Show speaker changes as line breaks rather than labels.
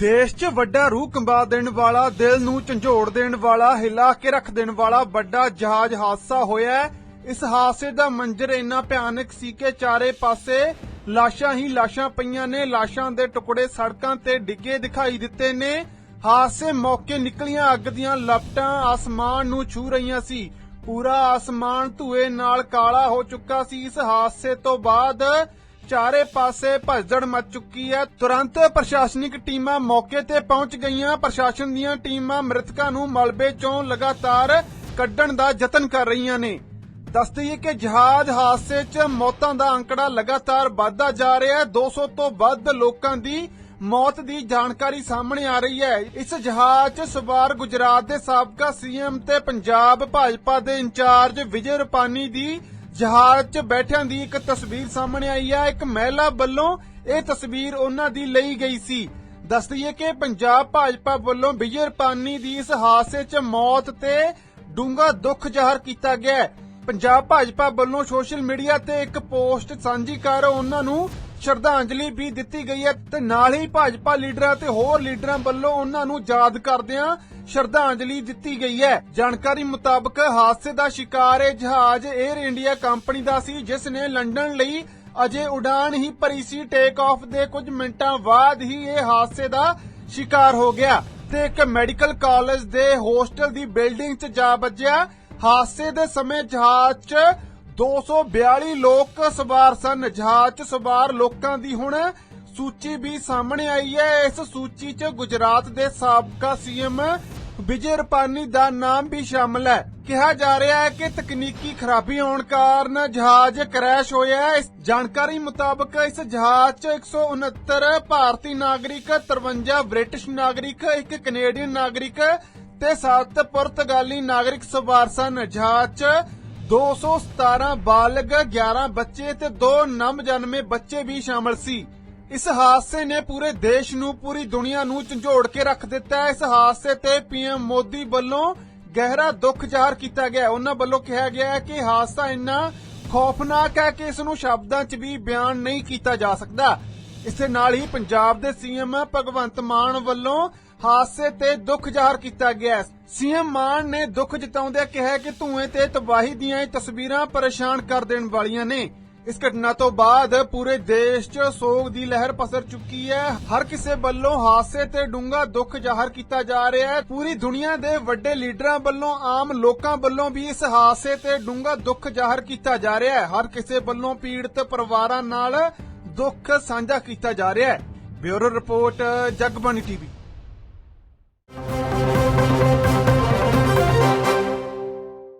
ਦੇਸ਼ 'ਚ ਵੱਡਾ ਰੂਹ ਕੰਬਾ ਦੇਣ ਵਾਲਾ, ਦਿਲ ਨੂੰ ਝੰਜੋੜ ਦੇਣ ਵਾਲਾ, ਹਿਲਾ ਕੇ ਰੱਖ ਦੇਣ ਵਾਲਾ ਵੱਡਾ ਜਹਾਜ਼ ਹਾਦਸਾ ਹੋਇਆ ਇਸ ਹਾਦਸੇ ਦਾ ਮੰਜ਼ਰ ਇੰਨਾ ਭਿਆਨਕ ਸੀ ਕਿ ਚਾਰੇ ਪਾਸੇ ਲਾਸ਼ਾਂ ਹੀ ਲਾਸ਼ਾਂ ਪਈਆਂ ਨੇ। ਲਾਸ਼ਾਂ ਦੇ ਟੁਕੜੇ ਸੜਕਾਂ ਤੇ ਡਿੱਗੇ ਦਿਖਾਈ ਦਿੱਤੇ ਨੇ। ਹਾਦਸੇ ਮੌਕੇ ਨਿਕਲੀਆਂ ਅੱਗ ਦੀਆਂ ਲਪਟਾਂ ਆਸਮਾਨ ਨੂੰ ਛੂ ਰਹੀਆਂ ਸੀ। ਪੂਰਾ ਆਸਮਾਨ ਧੂਏ ਨਾਲ ਕਾਲਾ ਹੋ ਚੁੱਕਾ ਸੀ। ਇਸ ਹਾਦਸੇ ਤੋਂ ਬਾਅਦ ਚਾਰੇ ਪਾਸੇ ਭਜਦੜ ਮਚ ਚੁੱਕੀ ਹੈ। ਤੁਰੰਤ ਪ੍ਰਸ਼ਾਸਨਿਕ ਟੀਮਾਂ ਮੌਕੇ ਤੇ ਪਹੁੰਚ ਗਈਆਂ। ਪ੍ਰਸ਼ਾਸਨ ਦੀਆਂ ਟੀਮਾਂ ਮ੍ਰਿਤਕਾਂ ਨੂੰ ਮਲਬੇ ਚੋਂ ਲਗਾਤਾਰ ਕੱਢਣ ਦਾ ਯਤਨ ਕਰ ਰਹੀਆਂ ਨੇ। ਦੱਸ ਦਈਏ ਕਿ ਜਹਾਜ਼ ਹਾਦਸੇ 'ਚ ਮੌਤਾਂ ਦਾ ਅੰਕੜਾ ਲਗਾਤਾਰ ਵਧਦਾ ਜਾ ਰਿਹਾ ਹੈ। 200 ਤੋਂ ਵੱਧ ਲੋਕਾਂ ਦੀ ਮੌਤ ਦੀ ਜਾਣਕਾਰੀ ਸਾਹਮਣੇ ਆ ਰਹੀ ਹੈ। ਇਸ ਜਹਾਜ਼ 'ਚ ਸਵਾਰ ਗੁਜਰਾਤ ਦੇ ਸਾਬਕਾ ਸੀਐਮ ਤੇ ਪੰਜਾਬ ਭਾਜਪਾ ਦੇ ਇੰਚਾਰਜ ਵਿਜੇ ਰੁਪਾਨੀ ਦੀ ਜਹਾਜ਼ 'ਚ ਬੈਠਿਆਂ ਦੀ ਇੱਕ ਤਸਵੀਰ ਸਾਹਮਣੇ ਆਈ ਹੈ ਇੱਕ ਮਹਿਲਾ ਵੱਲੋਂ ਇਹ ਤਸਵੀਰ ਉਹਨਾਂ ਦੀ ਲਈ ਗਈ ਸੀ। ਦੱਸ ਦਈਏ ਕਿ ਪੰਜਾਬ ਭਾਜਪਾ ਵੱਲੋਂ ਵਿਜੇ ਰੁਪਾਨੀ ਦੀ ਇਸ ਹਾਦਸੇ 'ਚ ਮੌਤ ਤੇ ਡੂੰਘਾ ਦੁੱਖ ਜ਼ਾਹਰ ਕੀਤਾ ਗਿਆ ਪੰਜਾਬ ਭਾਜਪਾ ਵੱਲੋਂ ਸੋਸ਼ਲ ਮੀਡੀਆ ਤੇ ਇੱਕ ਪੋਸਟ ਸਾਂਝੀ ਕਰ ਉਹਨਾਂ ਨੂੰ ਸ਼ਰਧਾਂਜਲੀ ਵੀ ਦਿੱਤੀ ਗਈ ਹੈ ਤੇ ਨਾਲ ਹੀ ਭਾਜਪਾ ਲੀਡਰਾਂ ਤੇ ਹੋਰ ਲੀਡਰਾਂ ਵੱਲੋਂ ਉਹਨਾਂ ਨੂੰ ਯਾਦ ਕਰਦਿਆਂ ਸ਼ਰਧਾਂਜਲੀ ਦਿੱਤੀ ਗਈ ਹੈ। ਜਾਣਕਾਰੀ ਮੁਤਾਬਕ ਹਾਦਸੇ ਦਾ ਸ਼ਿਕਾਰ ਇਹ ਜਹਾਜ਼ 에ਅਰ ਇੰਡੀਆ ਕੰਪਨੀ ਦਾ ਸੀ, ਜਿਸ ਨੇ ਲੰਡਨ ਲਈ ਅਜੇ ਉਡਾਨ ਹੀ ਭਰੀ ਸੀ। ਟੇਕ ਆਫ ਦੇ ਕੁਝ ਮਿੰਟਾਂ ਬਾਅਦ ਹੀ ਇਹ ਹਾਦਸੇ ਦਾ ਸ਼ਿਕਾਰ ਹੋ ਗਿਆ ਤੇ ਇੱਕ ਮੈਡੀਕਲ ਕਾਲਜ ਦੇ ਹੋਸਟਲ ਦੀ ਬਿਲਡਿੰਗ 'ਚ ਜਾ ਵੱਜਿਆ। ਹਾਦਸੇ ਦੇ ਸਮੇਂ ਜਹਾਜ਼ 'ਚ 242 ਲੋਕ ਸਵਾਰ ਸਨ, ਜਹਾਜ਼ 'ਚ ਸਵਾਰ ਲੋਕਾਂ ਦੀ ਹੁਣ ਸੂਚੀ ਵੀ ਸਾਹਮਣੇ ਆਈ ਹੈ। ਇਸ ਸੂਚੀ 'ਚ ਗੁਜਰਾਤ ਦੇ ਸਾਬਕਾ ਸੀਐਮ ਵਿਜੇ ਰੁਪਾਨੀ ਦਾ ਨਾਮ ਵੀ ਸ਼ਾਮਲ ਹੈ। ਕਿਹਾ ਜਾ ਰਿਹਾ ਹੈ ਕਿ ਤਕਨੀਕੀ ਖਰਾਬੀ ਆਉਣ ਕਾਰਨ ਜਹਾਜ਼ ਕ੍ਰੈਸ਼ ਹੋਇਆ ਹੈ। ਇਸ ਜਾਣਕਾਰੀ ਮੁਤਾਬਕ ਇਸ ਜਹਾਜ਼ 'ਚ 169 ਭਾਰਤੀ ਨਾਗਰਿਕ 53 ਬ੍ਰਿਟਿਸ਼ ਨਾਗਰਿਕ, ਇੱਕ ਕੈਨੇਡੀਅਨ ਨਾਗਰਿਕ ਤੇ 7 ਪੁਰਤਗਾਲੀ ਨਾਗਰਿਕ ਸਵਾਰ ਸਨ। ਜਹਾਜ਼ 'ਚ 217 ਬਾਲਗ 11 ਬੱਚੇ ਤੇ 2 ਨਵਜਨਮੇ ਬੱਚੇ ਵੀ ਸ਼ਾਮਲ ਸੀ। ਇਸ ਹਾਦਸੇ ਨੇ ਪੂਰੇ ਦੇਸ਼ ਨੂੰ, ਪੂਰੀ ਦੁਨੀਆ ਨੂੰ ਝੰਜੋੜ ਕੇ ਰੱਖ ਦਿੱਤਾ ਹੈ। ਇਸ ਹਾਦਸੇ ਤੇ ਪੀਐਮ ਮੋਦੀ ਵੱਲੋਂ ਗਹਿਰਾ ਦੁੱਖ ਜ਼ਾਹਰ ਕੀਤਾ ਗਿਆ ਹੈ। ਉਹਨਾਂ ਵੱਲੋਂ ਕਿਹਾ ਗਿਆ ਹੈ ਕਿ ਹਾਦਸਾ ਇੰਨਾ ਖੌਫਨਾਕ ਹੈ ਕਿ ਇਸ ਨੂੰ ਸ਼ਬਦਾਂ 'ਚ ਵੀ ਬਿਆਨ ਨਹੀਂ ਕੀਤਾ ਜਾ ਸਕਦਾ। ਇਸ ਦੇ ਨਾਲ ਹੀ ਪੰਜਾਬ ਦੇ ਸੀਐਮ ਭਗਵੰਤ ਮਾਨ ਵੱਲੋਂ ਹਾਦਸੇ ਤੇ ਦੁੱਖ ਜ਼ਾਹਰ ਕੀਤਾ ਗਿਆ ਹੈ। ਸੀਐਮ ਮਾਨ ਨੇ ਦੁੱਖ ਜਤਾਉਂਦਿਆਂ ਕਿਹਾ ਕਿ ਧੂਏ ਤੇ ਤਬਾਹੀ ਦੀਆਂ ਇਹ ਤਸਵੀਰਾਂ ਪਰੇਸ਼ਾਨ ਕਰ ਦੇਣ ਵਾਲੀਆਂ ਨੇ। ਇਸ ਘਟਨਾ ਤੋਂ ਬਾਅਦ ਪੂਰੇ ਦੇਸ਼ 'ਚ ਸੋਗ ਦੀ ਲਹਿਰ ਪਸਰ ਚੁੱਕੀ ਹੈ। ਹਰ ਕਿਸੇ ਵੱਲੋਂ ਹਾਦਸੇ ਤੇ ਡੂੰਘਾ ਦੁੱਖ ਜ਼ਾਹਰ ਕੀਤਾ ਜਾ ਰਿਹਾ ਹੈ। ਪੂਰੀ ਦੁਨੀਆ ਦੇ ਵੱਡੇ ਲੀਡਰਾਂ ਵੱਲੋਂ, ਆਮ ਲੋਕਾਂ ਵੱਲੋਂ ਵੀ ਇਸ ਹਾਦਸੇ ਤੇ ਡੂੰਘਾ ਦੁੱਖ ਜ਼ਾਹਰ ਕੀਤਾ ਜਾ ਰਿਹਾ ਹੈ। ਹਰ ਕਿਸੇ ਵੱਲੋਂ ਪੀੜਤ ਪਰਿਵਾਰਾਂ ਨਾਲ ਦੁੱਖ ਸਾਂਝਾ ਕੀਤਾ ਜਾ ਰਿਹਾ ਹੈ। Bureau report, Jagbani TV.